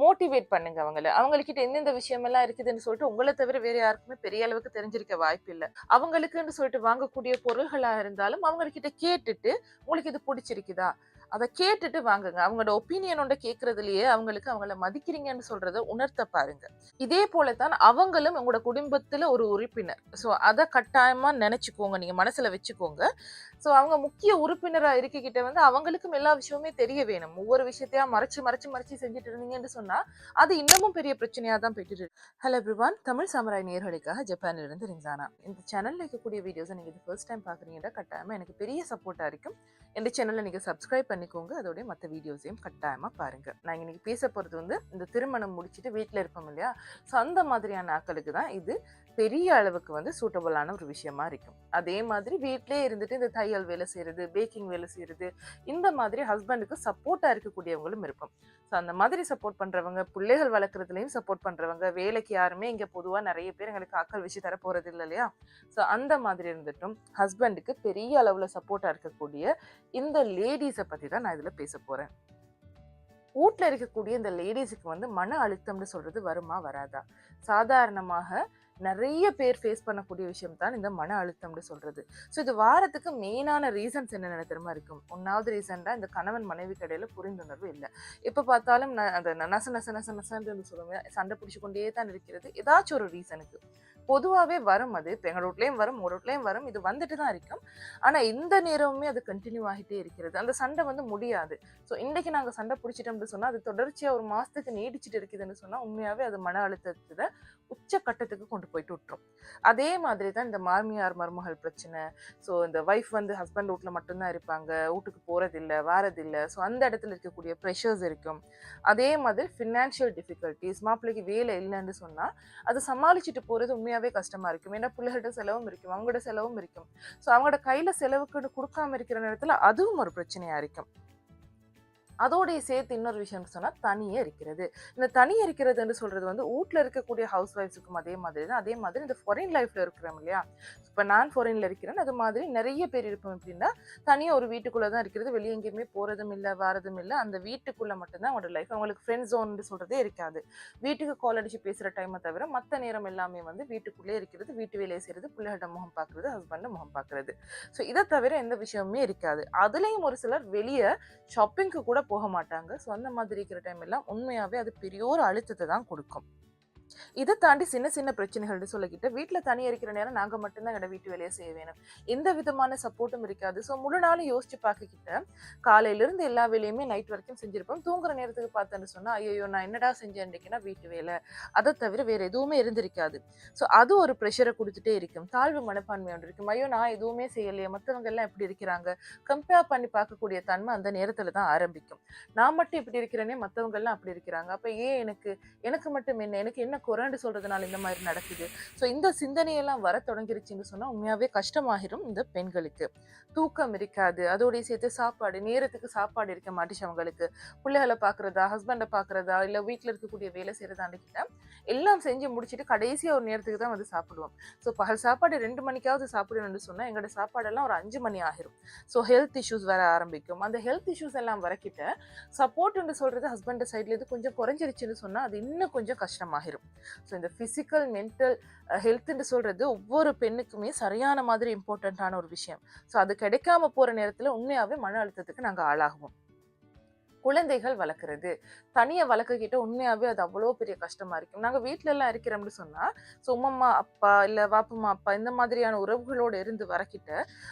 Motivate பண்ணுங்க அவங்கள. அவங்கக்கிட்ட எந்தெந்த விஷயமெல்லாம் இருக்குதுன்னு சொல்லிட்டு உங்களை தவிர வேற யாருக்குமே பெரிய அளவுக்கு தெரிஞ்சிருக்க வாய்ப்பு இல்லை. அவங்களுக்குன்னு சொல்லிட்டு வாங்கக்கூடிய பொருள்களா இருந்தாலும் அவங்கக்கிட்ட கேட்டுட்டு உங்களுக்கு இது பிடிச்சிருக்குதா? அதை கேட்டுட்டு வாங்குங்க. அவங்களோட ஒப்பீனியனோட கேட்கறதுலயே அவங்களுக்கு அவங்கள மதிக்கிறீங்கன்னு சொல்றத உணர்த்த பாருங்க. இதே போல தான் அவங்களும் உங்களோட குடும்பத்துல ஒரு உறுப்பினர். ஸோ அதை கட்டாயமா நினைச்சுக்கோங்க. நீங்க மனசுல வச்சுக்கோங்க. ஸோ அவங்க முக்கிய உறுப்பினரா இருக்கிட்ட வந்து அவங்களுக்கும் எல்லா விஷயமுமே தெரிய வேணும். ஒவ்வொரு விஷயத்தையா மறைச்சு மறைச்சு மறைச்சு செஞ்சுட்டு இருந்தீங்கன்னு சொன்னா அது இன்னமும் பெரிய பிரச்சனையா தான் போயிட்டு இருக்கு. ஹலோ எவ்ரிவான் தமிழ் சாமராய் நேர்களுக்காக ஜப்பானில் இருந்து ரிங்கானா இந்த சேனல்ல இருக்கக்கூடிய வீடியோஸை நீங்க இது ஃபர்ஸ்ட் டைம் பாக்குறீங்கன்னா கட்டாயமா எனக்கு பெரிய சப்போர்ட்டா இருக்கும். இந்த சேனல்ல நீங்க சப்ஸ்கிரைப் பண்ணிக்கோங்க அதோடைய மற்ற வீடியோஸையும் கட்டாயமாக பாருங்கள் நான் இன்றைக்கி பேச போகிறது வந்து இந்த திருமணம் முடிச்சுட்டு வீட்டில் இருப்போம் இல்லையா? ஸோ அந்த மாதிரியான ஆட்களுக்கு தான் இது பெரிய அளவுக்கு வந்து சூட்டபுளான ஒரு விஷயமா இருக்கும். அதே மாதிரி வீட்டிலே இருந்துட்டு இந்த தையல் வேலை செய்யறது பேக்கிங் வேலை செய்யறது இந்த மாதிரி ஹஸ்பண்டுக்கு சப்போர்ட்டாக இருக்கக்கூடியவங்களும் இருக்கும் ஸோ அந்த மாதிரி சப்போர்ட் பண்ணுறவங்க பிள்ளைகள் வளர்க்குறதுலையும் சப்போர்ட் பண்ணுறவங்க வேலைக்கு யாருமே இங்கே பொதுவாக நிறைய பேர் எங்களுக்கு ஆக்கள் வச்சு தர போகிறது இல்லை இல்லையா? ஸோ அந்த மாதிரி இருந்துட்டும் ஹஸ்பண்டுக்கு பெரிய அளவில் சப்போர்ட்டாக இருக்கக்கூடிய இந்த லேடிஸை பற்றி தான் நான் இதில் பேச போறேன். வீட்டில் இருக்கக்கூடிய இந்த லேடிஸுக்கு வந்து மன அழுத்தம்னு சொல்கிறது வருமா வராதா? சாதாரணமாக நிறைய பேர் ஃபேஸ் பண்ணக்கூடிய விஷயம் தான் இந்த மன அழுத்தம்னு சொல்றது. ஸோ இது வாரத்துக்கு மெயினான ரீசன்ஸ் என்னென்ன தெரியுமா? இருக்கும் ஒன்றாவது ரீசன்டாக இந்த கணவன் மனைவி கடையில் புரிந்துணர்வு இல்லை. எப்போ பார்த்தாலும் ந- அந்த நச நச நச நசன்னு சொல்லுவேன் சண்டை பிடிச்சி கொண்டே தான் இருக்கிறது. ஏதாச்சும் ஒரு ரீசனுக்கு பொதுவாகவே வரும் அது. இப்போ எங்கள் வீட்லேயும் வரும் ஒரு வீட்லேயும் வரும். இது வந்துட்டு தான் இருக்கும். ஆனால் இந்த நேரமுமே அது கண்டினியூ ஆகிட்டே இருக்கிறது. அந்த சண்டை வந்து முடியாது. ஸோ இன்றைக்கி நாங்கள் சண்டை பிடிச்சிட்டோம்னு சொன்னால் அது தொடர்ச்சியாக ஒரு மாதத்துக்கு நீடிச்சிட்டு இருக்குதுன்னு சொன்னால் உண்மையாகவே அது மன அழுத்தத்தை உச்ச கட்டத்துக்கு கொண்டு போயிட்டு விட்டுரும். அதே மாதிரி தான் இந்த மாமியார் மருமகள் பிரச்சனை. ஸோ இந்த ஒய்ஃப் வந்து ஹஸ்பண்ட் வீட்டில் மட்டும்தான் இருப்பாங்க. வீட்டுக்கு போகிறதில்ல வாரதில்லை. ஸோ அந்த இடத்துல இருக்கக்கூடிய ப்ரெஷர்ஸ் இருக்கும். அதே மாதிரி ஃபினான்ஷியல் டிஃபிகல்ட்டிஸ் மாப்பிள்ளைக்கு வேலை இல்லைன்னு சொன்னால் அதை சமாளிச்சுட்டு போகிறது உண்மையாகவே கஷ்டமாக இருக்கும். ஏன்னா பிள்ளைகளோட செலவும் இருக்கும் அவங்களோட செலவும் இருக்கும். ஸோ அவங்களோட கையில் செலவுக்கு கொடுக்காம இருக்கிற நேரத்தில் அதுவும் ஒரு பிரச்சனையாக இருக்கும். அதோடைய சேர்த்து இன்னொரு விஷயம் சொன்னால் தனியே இருக்கிறது இந்த தனியே இருக்கிறதுன்னு சொல்கிறது வந்து வீட்டில் இருக்கக்கூடிய ஹவுஸ் ஒய்ஃப்ஸுக்கும் அதே மாதிரி தான். அதே மாதிரி இந்த ஃபாரின் லைஃப்பில் இருக்கிறோம் இல்லையா? இப்போ நான் ஃபாரினில் இருக்கிறேன். அது மாதிரி நிறைய பேர் இருப்போம் அப்படின்னா தனியாக ஒரு வீட்டுக்குள்ளே தான் இருக்கிறது. வெளியே எங்கேயுமே போகிறதும் இல்லை வாரதும் இல்லை. அந்த வீட்டுக்குள்ளே மட்டும்தான் அவங்களோட லைஃப் அவங்களுக்கு ஃப்ரெண்ட் ஜோன்னு சொல்கிறதே இருக்காது. வீட்டுக்கு கால் அடித்து பேசுகிற டைமை தவிர மற்ற நேரம் எல்லாமே வந்து வீட்டுக்குள்ளே இருக்கிறது வீட்டு வேலையை செய்கிறது பிள்ளைகிட்ட முகம் பார்க்குறது ஹஸ்பண்டை முகம் பார்க்குறது. ஸோ இதை தவிர எந்த விஷயமுமே இருக்காது. அதுலேயும் ஒரு சிலர் வெளியே ஷாப்பிங்க்கு கூட போக மாட்டாங்க ஸோ அந்த மாதிரி இருக்கிற டைம் எல்லாம் உண்மையாகவே அது பெரிய ஒரு அழுத்தத்தை தான் கொடுக்கும். இதை தாண்டி சின்ன சின்ன பிரச்சனைகள்னு சொல்லிக்கிட்டு வீட்டில் தனியாக இருக்கிற நேரம் நாங்கள் மட்டும்தான் என்னோட வீட்டு வேலையை செய்ய வேணும். எந்த விதமான சப்போர்ட்டும் இருக்காது. ஸோ முழு நாளும் யோசிச்சு பார்க்கக்கிட்ட காலையிலிருந்து எல்லா வேலையுமே நைட் வரைக்கும் செஞ்சுருப்போம். தூங்குற நேரத்துக்கு பார்த்தேன்னு சொன்னால் ஐயோ நான் என்னடா செஞ்சேன் இன்னைக்குன்னா வீட்டு வேலை. அதை தவிர வேறு எதுவுமே இருந்திருக்காது. ஸோ அது ஒரு ப்ரெஷரை கொடுத்துட்டே இருக்கும். தாழ்வு மனப்பான்மை ஒன்று இருக்கும். ஐயோ நான் எதுவுமே செய்யலையே மற்றவங்க எல்லாம் எப்படி இருக்கிறாங்க? கம்பேர் பண்ணி பார்க்கக்கூடிய தன்மை அந்த நேரத்தில் தான் ஆரம்பிக்கும். நான் மட்டும் இப்படி இருக்கிறேனே மற்றவங்க எல்லாம் அப்படி இருக்கிறாங்க. அப்போ ஏன் எனக்கு எனக்கு மட்டும் என்ன? எனக்கு என்ன குறைன்னு சொல்றதுனால இந்த மாதிரி நடக்குது. ஸோ இந்த சிந்தனையெல்லாம் வர தொடங்கிருச்சுன்னு சொன்னால் உண்மையாகவே கஷ்டமாகிரும் இந்த பெண்களுக்கு. தூக்கம் இருக்காது. அதோடய சேர்த்து சாப்பாடு நேரத்துக்கு சாப்பாடு இருக்க மாட்டுச்சு அவங்களுக்கு. பிள்ளைகளை பார்க்குறதா ஹஸ்பண்டை பார்க்குறதா இல்லை வீட்டில் இருக்கக்கூடிய வேலை செய்கிறதாண்டிக்கிட்ட எல்லாம் செஞ்சு முடிச்சுட்டு கடைசியாக ஒரு நேரத்துக்கு தான் வந்து சாப்பிடுவோம். ஸோ பகல் சாப்பாடு ரெண்டு மணிக்காவது சாப்பிடணும்னு சொன்னால் எங்களோட சாப்பாடெல்லாம் ஒரு அஞ்சு மணி ஆகிரும் ஸோ ஹெல்த் இஷ்யூஸ் வர ஆரம்பிக்கும். அந்த ஹெல்த் இஷ்யூஸ் எல்லாம் வரக்கிட்ட சப்போர்ட்னு சொல்கிறது ஹஸ்பண்ட் சைட்லேருந்து இது கொஞ்சம் குறைஞ்சிருச்சுன்னு சொன்னால் அது இன்னும் கொஞ்சம் கஷ்டமாகிரும் ஸோ இந்த ஃபிசிக்கல் மென்டல் ஹெல்த்துன்னு சொல்கிறது ஒவ்வொரு பெண்ணுக்குமே சரியான மாதிரி இம்பார்ட்டண்ட்டான ஒரு விஷயம். ஸோ அது கிடைக்காம போகிற நேரத்தில் உண்மையாகவே மன அழுத்தத்துக்கு நாங்கள் ஆளாகுவோம். குழந்தைகள் வளர்க்குறது. தனியை வளர்க்கக்கிட்ட உண்மையாகவே அது அவ்வளோ பெரிய கஷ்டமாக இருக்கும். நாங்கள் வீட்டில எல்லாம் இருக்கிறோம்னு சொன்னால் ஸோ உமம்மா அப்பா இல்லை வாப்பம்மா அப்பா இந்த மாதிரியான உறவுகளோடு இருந்து வரக்கிட்ட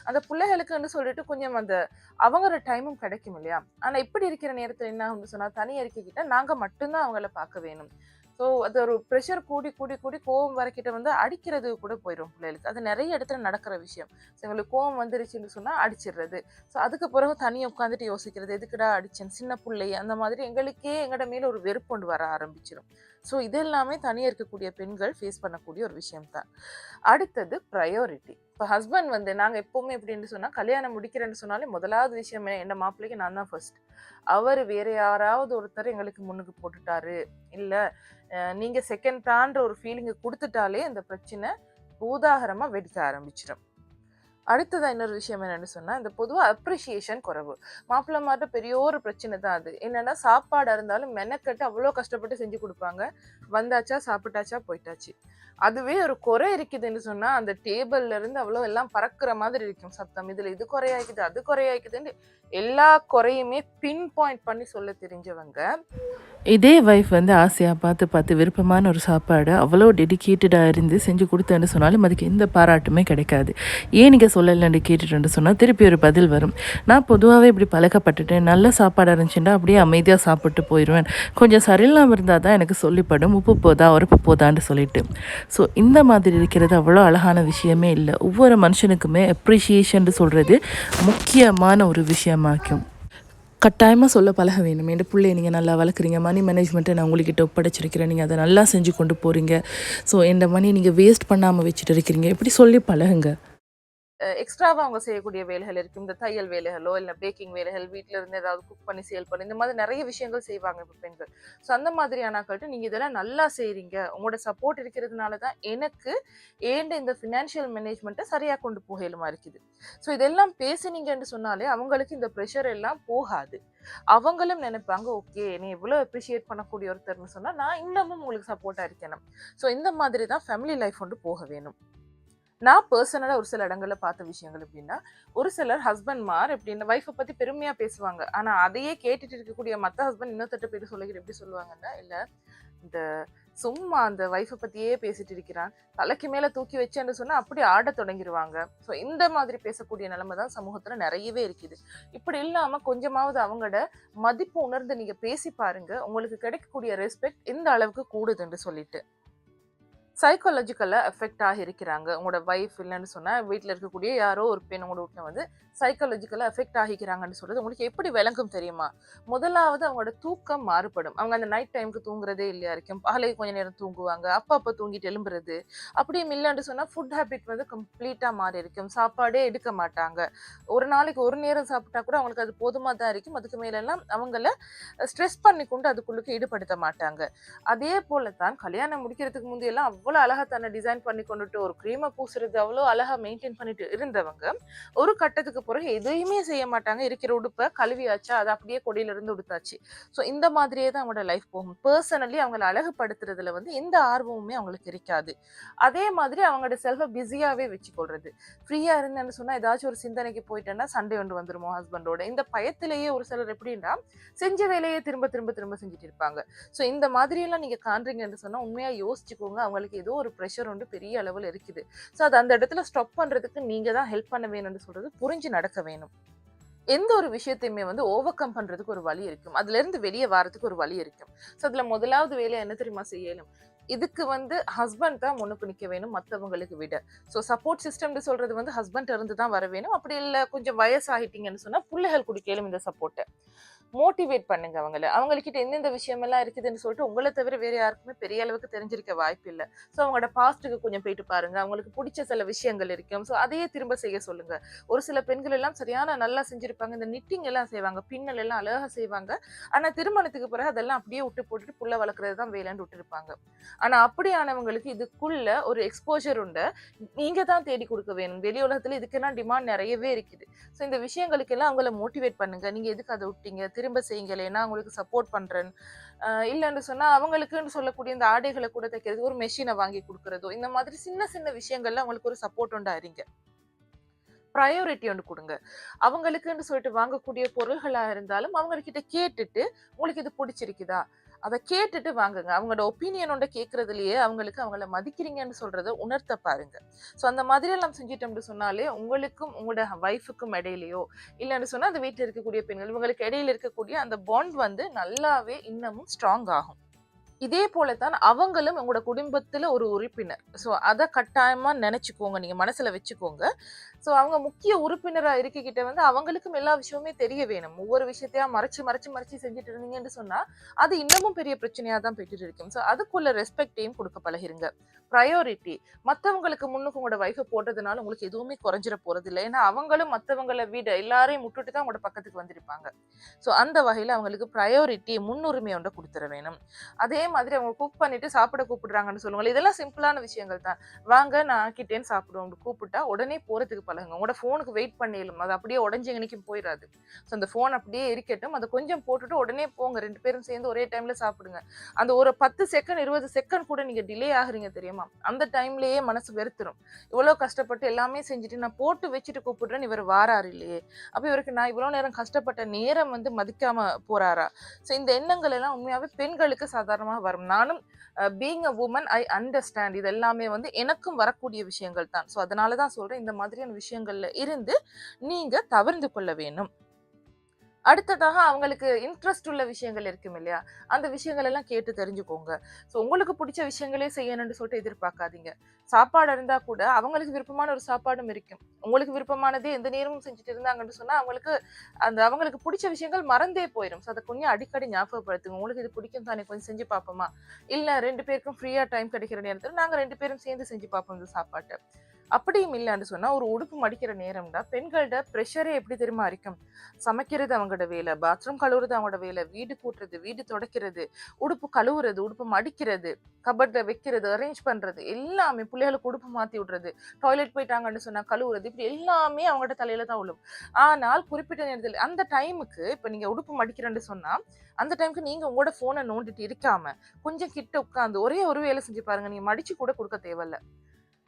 அந்த பிள்ளைகளுக்குன்னு சொல்லிட்டு கொஞ்சம் அந்த அவங்களோட டைமும் கிடைக்கும் இல்லையா? ஆனால் இப்படி இருக்கிற நேரத்தில் என்ன ஆகும்னு சொன்னால் தனியாக இருக்கக்கிட்ட நாங்கள் மட்டும்தான் அவங்கள பார்க்க வேணும். ஸோ அது ஒரு ப்ரெஷர் கூடி கூடி கூடி கோவம் வரைக்கிட்ட வந்து அடிக்கிறது கூட போயிடும் பிள்ளைகளுக்கு. அது நிறைய இடத்துல நடக்கிற விஷயம். ஸோ எங்களுக்கு கோவம் வந்துருச்சுன்னு சொன்னால் அடிச்சிடுறது. ஸோ அதுக்கு பிறகு தனியாக உட்காந்துட்டு யோசிக்கிறது எதுக்குடா அடிச்சேன்? சின்ன பிள்ளை. அந்த மாதிரி எங்களுக்கே எங்களோட மேலே ஒரு வெறுப்பு கொண்டு வர ஆரம்பிச்சிடும் ஸோ இது எல்லாமே தனியாக இருக்கக்கூடிய பெண்கள் ஃபேஸ் பண்ணக்கூடிய ஒரு விஷயம் தான் அடுத்தது ப்ரையாரிட்டி இப்போ ஹஸ்பண்ட் வந்து நாங்கள் எப்போவுமே எப்படின்னு சொன்னால் கல்யாணம் முடிக்கிறேன்னு சொன்னாலே முதலாவது விஷயம் என்ன? என் மாப்பிள்ளைக்கு நான் தான் ஃபர்ஸ்ட் அவர் வேறு யாராவது ஒருத்தர் எங்களுக்கு முன்னுக்கு போட்டுட்டாரு. இல்லை நீங்கள் செகண்ட் தான்ற ஒரு ஃபீலிங்கை கொடுத்துட்டாலே அந்த பிரச்சனை பூதாகரமாக வெடிக்க ஆரம்பிச்சிடும் அடுத்ததாக இன்னொரு விஷயம் என்னென்னு சொன்னால் இந்த பொதுவாக அப்ரிஷியேஷன் குறைவு. மாப்பிள்ளமார்ட்ட பெரிய ஒரு பிரச்சனை தான் அது. என்னென்னா சாப்பாடாக இருந்தாலும் மெனக்கெட்டு அவ்வளோ கஷ்டப்பட்டு செஞ்சு கொடுப்பாங்க வந்தாச்சா, சாப்பிட்டாச்சா, போயிட்டாச்சு. அதுவே ஒரு குறை இருக்குதுன்னு சொன்னால் அந்த டேபிள்லேருந்து அவ்வளோ எல்லாம் பறக்கிற மாதிரி இருக்கும் சத்தம். இதில் இது குறையாக்குது, அது குறையாக்குதுன்னு எல்லா குறையுமே பின் பாயிண்ட் பண்ணி சொல்ல தெரிஞ்சவங்க. இதே வைஃப் வந்து ஆசையாக பார்த்து, பார்த்து விருப்பமான ஒரு சாப்பாடு அவ்வளோ டெடிக்கேட்டடாக இருந்து செஞ்சு கொடுத்தேன்னு சொன்னாலும், அதுக்கு எந்த பாராட்டுமே கிடைக்காது. ஏன் நீங்கள் சொல்லலைன்னு கேட்டுட்டு சொன்னால் திருப்பி ஒரு பதில் வரும். நான் பொதுவாகவே இப்படி பழக்கப்பட்டுட்டேன். நல்ல சாப்பாடா இருந்துச்சுன்னா, அப்படியே அமைதியாக சாப்பிட்டு போயிடுவேன் கொஞ்சம் சரியில்லாமல் இருந்தால் தான் எனக்கு சொல்லிப்படும். உப்பு போதா, உரப்பு போதான்னு சொல்லிட்டு. ஸோ இந்த மாதிரி இருக்கிறது அவ்வளோ அழகான விஷயமே இல்லை ஒவ்வொரு மனுஷனுக்குமே அப்ரிஷியேஷன் சொல்கிறது முக்கியமான ஒரு விஷயமாக்கும். கட்டாயமாக சொல்ல பழக வேணும். என் புள்ளைய நீங்கள் நல்லா வளர்க்குறீங்க. மணி மேனேஜ்மெண்ட்டை நான் உங்கள்கிட்ட ஒப்படைச்சிருக்கிறேன். நீங்கள் அதை நல்லா செஞ்சு கொண்டு போகிறீங்க ஸோ என் மணியை நீங்கள் வேஸ்ட் பண்ணாமல் வச்சுட்டு இருக்கிறீங்க. இப்படி சொல்லி பழகுங்க. எக்ஸ்ட்ராவாக அவங்க செய்யக்கூடிய வேலைகள் இருக்குது இந்த தையல் வேலைகளோ, இல்லை பேக்கிங் வேலைகள், வீட்டில் இருந்து ஏதாவது குக் பண்ணி சேல் பண்ணி, இந்த மாதிரி நிறைய விஷயங்கள் செய்வாங்க இப்போ பெண்கள். ஸோ அந்த மாதிரியான ஆட்கள்ட்ட நீங்க இதெல்லாம் நல்லா செய்றீங்க. உங்களோட சப்போர்ட் இருக்கிறதுனால தான் எனக்கு ஏண்ட இந்த ஃபினான்ஷியல் மேனேஜ்மெண்ட்டை சரியா கொண்டு போகலுமா இருக்குது. ஸோ இதெல்லாம் பேசினீங்கன்னு சொன்னாலே, அவங்களுக்கு இந்த ப்ரெஷர் எல்லாம் போகாது. அவங்களும் நினைப்பாங்க ஓகே நீ இவ்வளோ அப்ரிஷியேட் பண்ணக்கூடிய ஒருத்தர்னு சொன்னால் நான் இன்னமும் உங்களுக்கு சப்போர்ட்டாக இருக்கணும். ஸோ இந்த மாதிரி தான் ஃபேமிலி லைஃப் கொண்டு போக வேணும். நான் பர்சனலாக ஒரு சில இடங்களில் பார்த்த விஷயங்கள் எப்படின்னா, ஒரு சிலர் ஹஸ்பண்ட்மார் எப்படின்னா ஒய்ஃபை பற்றி பெருமையாக பேசுவாங்க. ஆனால் அதையே கேட்டுட்டு இருக்கக்கூடிய மற்ற ஹஸ்பண்ட் இன்னொருத்தட்ட பேர் சொல்லுகிற எப்படி சொல்லுவாங்கன்னா, இல்லை இந்த சும்மா அந்த ஒய்ஃபை பற்றியே பேசிட்டு இருக்கிறான். தலைக்கு மேலே தூக்கி வச்சேன்னு சொன்னால் அப்படி ஆடத் தொடங்கிடுவாங்க ஸோ இந்த மாதிரி பேசக்கூடிய நிலைமை தான் சமூகத்தில் நிறையவே இருக்குது. இப்படி இல்லாமல் கொஞ்சமாவது அவங்களோட மதிப்பு உணர்ந்து நீங்கள் பேசி பாருங்க. உங்களுக்கு கிடைக்கக்கூடிய ரெஸ்பெக்ட் இந்த அளவுக்கு கூடுதுன்னு சொல்லிட்டு. சைக்காலஜிக்கலாக எஃபெக்ட் ஆகியிருக்கிறாங்க. உங்களோட வைஃப் இல்லைன்னு சொன்னால் வீட்டில் இருக்கக்கூடிய யாரோ ஒரு பெண் உங்களோட வீட்டில் வந்து சைக்காலஜிக்கலாக எஃபெக்ட் ஆகிக்கிறாங்கன்னு சொல்கிறது உங்களுக்கு எப்படி விளங்கும் தெரியுமா? முதலாவது அவங்களோட தூக்கம் மாறுபடும். அவங்க அந்த நைட் டைம்க்கு தூங்குறதே இல்லையா இருக்கும். பகலையும் கொஞ்ச நேரம் தூங்குவாங்க. அப்பப்ப தூங்கிட்டு எழும்புறது. அப்படியும் இல்லைன்னு சொன்னால் ஃபுட் ஹேபிட் வந்து கம்ப்ளீட்டாக மாறி இருக்கும். சாப்பாடே எடுக்க மாட்டாங்க. ஒரு நாளைக்கு ஒரு நேரம் சாப்பிட்டா கூட அவங்களுக்கு அது போதுமாக தான் இருக்கும். அதுக்கு மேலெல்லாம் அவங்கள ஸ்ட்ரெஸ் பண்ணி கொண்டு அதுக்குள்ளுக்கு ஈடுபடுத்த மாட்டாங்க. அதே போல தான் கல்யாணம் முடிக்கிறதுக்கு முந்தியெல்லாம் அவ்வளோ அழகாக தன்னை டிசைன் பண்ணி கொண்டுட்டு, ஒரு க்ரீமை பூசுறது அவ்வளோ அழகாக மெயின்டைன் பண்ணிட்டு இருந்தவங்க, ஒரு கட்டத்துக்கு பிறகு எதையுமே செய்ய மாட்டாங்க. இருக்கிற உடுப்பை கழுவியாச்சா, அதை அப்படியே கொடியிலிருந்து உடுத்தாச்சு. ஸோ இந்த மாதிரியே தான் அவங்களோட லைஃப் போகும். பர்சனலி அவங்கள அழகுபடுத்துறதுல வந்து எந்த ஆர்வமுமே அவங்களுக்கு இருக்காது. அதே மாதிரி அவங்களோட செல்ஃபை பிஸியாகவே வச்சுக்கொள்றது. ஃப்ரீயாக இருந்தேன்னு சொன்னால் ஏதாச்சும் ஒரு சிந்தனைக்கு போயிட்டேன்னா, சண்டை ஒன்று வந்துருமோ ஹஸ்பண்டோட. இந்த பயத்திலேயே ஒரு சிலர் எப்படின்னா, செஞ்ச வேலையே திரும்ப திரும்ப திரும்ப செஞ்சுட்டு இருப்பாங்க. ஸோ இந்த மாதிரியெல்லாம் நீங்கள் காண்றீங்கன்னு சொன்னால் உண்மையாக யோசிச்சுக்கோங்க. அவங்களுக்கு ஏதோ ஒரு ப்ரெஷர் வந்து பெரிய அளவில் இருக்குது. ஸோ அத அந்த இடத்துல ஸ்டாப் பண்றதுக்கு நீங்க தான் ஹெல்ப் பண்ண வேணும்னு சொல்றது புரிஞ்சு நடக்க வேணும். எந்த ஒரு விஷயத்தையுமே வந்து ஓவர் கம் பண்றதுக்கு ஒரு வழி இருக்கும். அதுலேருந்து வெளியே வரதுக்கு ஒரு வழி இருக்கும். ஸோ அதுல முதலாவது வேலை என்ன தெரியுமா செய்யணும்? இதுக்கு வந்து ஹஸ்பண்ட் தான் முன்னுக்கு நிற்க வேணும் மற்றவங்களுக்கு விட. ஸோ சப்போர்ட் சிஸ்டம்னு சொல்றது வந்து ஹஸ்பண்ட் இருந்து தான் வர வேணும். அப்படி இல்லை கொஞ்சம் வயசாகிட்டீங்கன்னு சொன்னா, பிள்ளைகள் குடுக்கலும் இந்த சப்போர்ட்ட. மோட்டிவேட் பண்ணுங்க அவங்கள. அவங்கக்கிட்ட எந்தெந்த விஷயமெல்லாம் இருக்குதுன்னு சொல்லிட்டு உங்களை தவிர வேற யாருக்குமே பெரிய அளவுக்கு தெரிஞ்சிருக்க வாய்ப்பில்ல. ஸோ அவங்களோட பாஸ்ட்டுக்கு கொஞ்சம் போயிட்டு பாருங்க. அவங்களுக்கு பிடிச்ச சில விஷயங்கள் இருக்கும். ஸோ அதையே திரும்ப செய்ய சொல்லுங்க. ஒரு சில பெண்கள் எல்லாம் சரியான நல்லா செஞ்சிருப்பாங்க. இந்த நிட்டிங் எல்லாம் செய்வாங்க. பின்னல் எல்லாம் அழகாக செய்வாங்க. ஆனால் திருமணத்துக்கு பிறகு அதெல்லாம் அப்படியே விட்டு போட்டுட்டு புள்ள வளர்க்குறது தான் வேலைன்னு விட்டுருப்பாங்க. ஆனால் அப்படியானவங்களுக்கு இதுக்குள்ள ஒரு எக்ஸ்போஷர் உண்டு. நீங்க தான் தேடி கொடுக்க வேணும். வெளி உலகத்துல இதுக்கெல்லாம் டிமாண்ட் நிறையவே இருக்குது. ஸோ இந்த விஷயங்களுக்கெல்லாம் அவங்கள மோட்டிவேட் பண்ணுங்க. நீங்க எதுக்கு அதை விட்டீங்க? திரும்ப செய்யுங்க இல்லைன்னா உங்களுக்கு சப்போர்ட் பண்ணுறேன் இல்லைன்னு சொன்னால் அவங்களுக்குன்னு சொல்லக்கூடிய இந்த ஆடைகளை கூட தைக்கிறதுக்கு ஒரு மெஷினை வாங்கி கொடுக்குறதோ இந்த மாதிரி சின்ன சின்ன விஷயங்கள்ல அவங்களுக்கு ஒரு சப்போர்ட் உண்டா இருங்க. ஒன்று கொடுங்க. அவங்களுக்குன்னு சொல்லிட்டு வாங்கக்கூடிய பொருள்களாக இருந்தாலும், அவங்கக்கிட்ட கேட்டுட்டு, உங்களுக்கு இது பிடிச்சிருக்குதா? அதை கேட்டுட்டு வாங்குங்க. அவங்களோட ஒப்பீனியனோட கேட்கறதுலயே அவங்களுக்கு அவங்கள மதிக்கிறீங்கன்னு சொல்றத உணர்த்த பாருங்க. ஸோ அந்த மாதிரி எல்லாம் செஞ்சிட்டோம்னு சொன்னாலே, உங்களுக்கும் உங்களோட ஒய்ஃபுக்கும் இடையிலையோ இல்லைன்னு சொன்னால் அந்த வீட்டில் இருக்கக்கூடிய பெண்கள், இவங்களுக்கு இடையில இருக்கக்கூடிய அந்த பாண்ட் வந்து நல்லாவே இன்னமும் ஸ்ட்ராங் ஆகும். இதே போல தான் அவங்களும் உங்களோட குடும்பத்தில் ஒரு உறுப்பினர். ஸோ அதை கட்டாயமாக நினச்சிக்கோங்க நீங்கள் மனசில் வச்சுக்கோங்க. ஸோ அவங்க முக்கிய உறுப்பினராக இருக்கிகிட்ட வந்து அவங்களுக்கும் எல்லா விஷயமுமே தெரிய வேணும். ஒவ்வொரு விஷயத்தையா மறைச்சு, மறைச்சு, மறைச்சு செஞ்சுட்டு இருந்தீங்கன்னு சொன்னால் அது இன்னமும் பெரிய பிரச்சனையாக தான் போயிட்டு இருக்கும். ஸோ அதுக்குள்ள ரெஸ்பெக்டையும் கொடுக்க பழகிருங்க. ப்ரையாரிட்டி மற்றவங்களுக்கு முன்னுக்கு உங்களோட வைஃப போடுறதுனால உங்களுக்கு எதுவுமே குறைஞ்சிட போகிறது இல்லை ஏன்னா அவங்களும் மற்றவங்களை விட எல்லாரையும் விட்டுட்டு தான் உங்களோட பக்கத்துக்கு வந்திருப்பாங்க. ஸோ அந்த வகையில் அவங்களுக்கு ப்ரையாரிட்டி முன்னுரிமை ஒன்றை கொடுத்துட வேணும். அதே மாதிரி அவங்க குக் பண்ணிட்டு சாப்பிட கூப்பிடுறாங்கன்னு சொல்லுவாங்க இதெல்லாம் சிம்பிளான விஷயங்கள் தான். வாங்க நான் ஆக்கிட்டேன்னு சாப்பிடுவோம் கூப்பிட்டா உடனே போறதுக்கு பழகுங்க. உங்களோட ஃபோனுக்கு வெயிட் பண்ணிடலும் அது அப்படியே உடஞ்சி எங்கனைக்கும் போயிடாது ஸோ அந்த ஃபோன் அப்படியே இருக்கட்டும். அதை கொஞ்சம் போட்டுட்டு உடனே போங்க. ரெண்டு பேரும் சேர்ந்து ஒரே டைம்ல சாப்பிடுங்க. அந்த ஒரு பத்து செகண்ட் இருபது செகண்ட் கூட நீங்க டிலே ஆகுறீங்க தெரியுமா? அந்த டைம்லயே மனசு வெறுத்துரும். இவ்வளவு கஷ்டப்பட்டு எல்லாமே செஞ்சுட்டு நான் போட்டு வச்சுட்டு கூப்பிடுறேன்னு இவர் வாராரு இல்லையே? அப்ப இவருக்கு நான் இவ்வளவு நேரம் கஷ்டப்பட்ட நேரம் வந்து மதிக்காம போறாரா? ஸோ இந்த எண்ணங்கள் எல்லாம் உண்மையாவே பெண்களுக்கு சாதாரணமாக வரும். நானும் being a woman I understand இது எல்லாமே வந்து எனக்கும் வரக்கூடிய விஷயங்கள் தான். ஸோ அதனால தான் சொல்கிறேன் இந்த மாதிரியான விஷயங்கள்ல இருந்து நீங்கள் தவிர்ந்து கொள்ள வேணும் அடுத்ததாக அவங்களுக்கு இன்ட்ரெஸ்ட் உள்ள விஷயங்கள் இருக்கும் இல்லையா? அந்த விஷயங்கள் எல்லாம் கேட்டு தெரிஞ்சுக்கோங்க. ஸோ உங்களுக்கு பிடிச்ச விஷயங்களே செய்யணும்னு சொல்லிட்டு எதிர்பார்க்காதீங்க. சாப்பாடு இருந்தால் கூட அவங்களுக்கு விருப்பமான ஒரு சாப்பாடும் இருக்கும். உங்களுக்கு விருப்பமானதே எந்த நேரமும் செஞ்சுட்டு இருந்தாங்கன்னு சொன்னால் அவங்களுக்கு அந்த அவங்களுக்கு பிடிச்ச விஷயங்கள் மறந்தே போயிடும் ஸோ அதை கொஞ்சம் அடிக்கடி ஞாபகப்படுத்துங்க. உங்களுக்கு இது பிடிக்கும் தானே கொஞ்சம் செஞ்சு பார்ப்போமா? இல்லை ரெண்டு பேருக்கும் ஃப்ரீயாக டைம் கிடைக்கிற நேரத்தில் நாங்கள் ரெண்டு பேரும் சேர்ந்து செஞ்சு பார்ப்போம் இந்த சாப்பாட்டை. அப்படியும் இல்லைன்னு சொன்னால் ஒரு உடுப்பு மடிக்கிற நேரம்னா பெண்கள்ட ப்ரெஷரே எப்படி தெரியுமா இருக்கும் சமைக்கிறது அவங்களோட வேலை பாத்ரூம் கழுவுறது அவங்களோட வேலை வீடு கூட்டுறது வீடு துடைக்கிறது உடுப்பு கழுவுறது உடுப்பு மடிக்கிறது கபட்ல வைக்கிறது அரேஞ்ச் பண்ணுறது எல்லாமே பிள்ளைகளுக்கு உடுப்பு மாற்றி விடுறது டாய்லெட் போயிட்டாங்கன்னு சொன்னால் கழுவுறது இப்படி எல்லாமே அவங்களோட தலையில தான் விழும். ஆனால் குறிப்பிட்ட நேரத்தில் அந்த டைமுக்கு இப்போ நீங்கள் உடுப்பு மடிக்கிறேன்னு சொன்னால் அந்த டைமுக்கு நீங்கள் உங்களோட ஃபோனை நோண்டிட்டு இருக்காமல் கொஞ்சம் கிட்ட உட்காந்து ஒரே ஒரு வேலை செஞ்சு பாருங்க நீங்கள் மடிச்சு கூட கொடுக்க தேவையில்ல.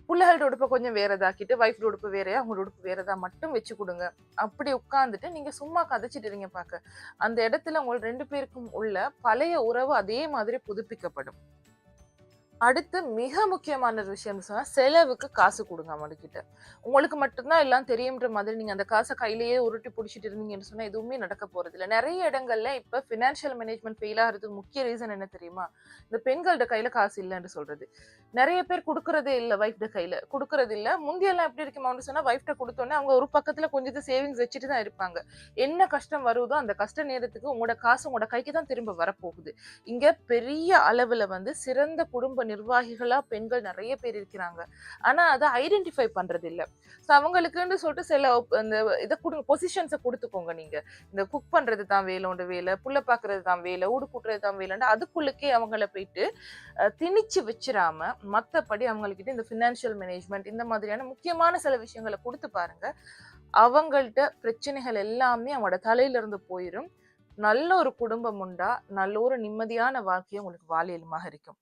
பிள்ளைகளோட உடுப்பை கொஞ்சம் வேறதாக்கிட்டு ஒய்ஃபோட உடுப்பு வேறையா அவங்களோட உடுப்பு வேறதா மட்டும் வச்சு கொடுங்க. அப்படி உட்காந்துட்டு நீங்க சும்மா கதைச்சிட்டு இருங்க பார்க்க. அந்த இடத்துல உங்கள் ரெண்டு பேருக்கும் உள்ள பழைய உறவு அதே மாதிரி புதுப்பிக்கப்படும். அடுத்து மிக முக்கியமான ஒரு விஷயம் சொன்னால் செலவுக்கு காசு கொடுங்க அவங்ககிட்ட உங்களுக்கு மட்டும்தான் எல்லாம் தெரியுன்ற மாதிரி நீங்கள் அந்த காசை கையிலேயே உருட்டி பிடிச்சிட்டு இருந்தீங்கன்னு சொன்னால் எதுவுமே நடக்க போகிறது இல்லை நிறைய இடங்கள்ல இப்போ ஃபினான்ஷியல் மேனேஜ்மெண்ட் ஃபெயில் ஆகிறதுக்கு முக்கிய ரீசன் என்ன தெரியுமா? இந்த பெண்கள்ட கையில் காசு இல்லைன்னு சொல்கிறது நிறைய பேர் கொடுக்கறதே இல்லை ஒய்ஃப்ட கையில். கொடுக்கறது இல்லை. முந்தியெல்லாம் எப்படி இருக்குமான்னு சொன்னால் வைஃப்ட கொடுத்தோன்னே அவங்க ஒரு பக்கத்தில் கொஞ்சத்தை சேவிங்ஸ் வச்சுட்டு தான் இருப்பாங்க. என்ன கஷ்டம் வருதோ அந்த கஷ்ட நேரத்துக்கு உங்களோட காசு உங்களோட கைக்கு தான் திரும்ப வரப்போகுது. இங்கே பெரிய அளவில் வந்து சிறந்த குடும்ப நிர்வாகிகளாக பெண்கள் நிறைய பேர் இருக்கிறாங்க. ஆனால் அதை ஐடென்டிஃபை பண்ணுறது இல்லை ஸோ அவங்களுக்குன்னு சொல்லிட்டு சில இந்த இதை கொடுங்க பொசிஷன்ஸை கொடுத்துக்கோங்க நீங்கள் இந்த குக் பண்ணுறது தான் வேலை உண்டு வேலை புள்ள பார்க்குறது தான் வேலை ஊடு கூட்டுறது தான் வேலைன்னு அதுக்குள்ளுக்கே அவங்கள போயிட்டு திணிச்சு வச்சிடாம மற்றபடி அவங்கக்கிட்ட இந்த ஃபினான்ஷியல் மேனேஜ்மெண்ட் இந்த மாதிரியான முக்கியமான சில விஷயங்களை கொடுத்து பாருங்க. அவங்கள்ட்ட பிரச்சனைகள் எல்லாமே அவங்களோட தலையிலிருந்து போயிடும் நல்ல ஒரு குடும்பம் உண்டா நல்ல ஒரு நிம்மதியான வாழ்க்கையை உங்களுக்கு வாழியலுமாக இருக்கும்.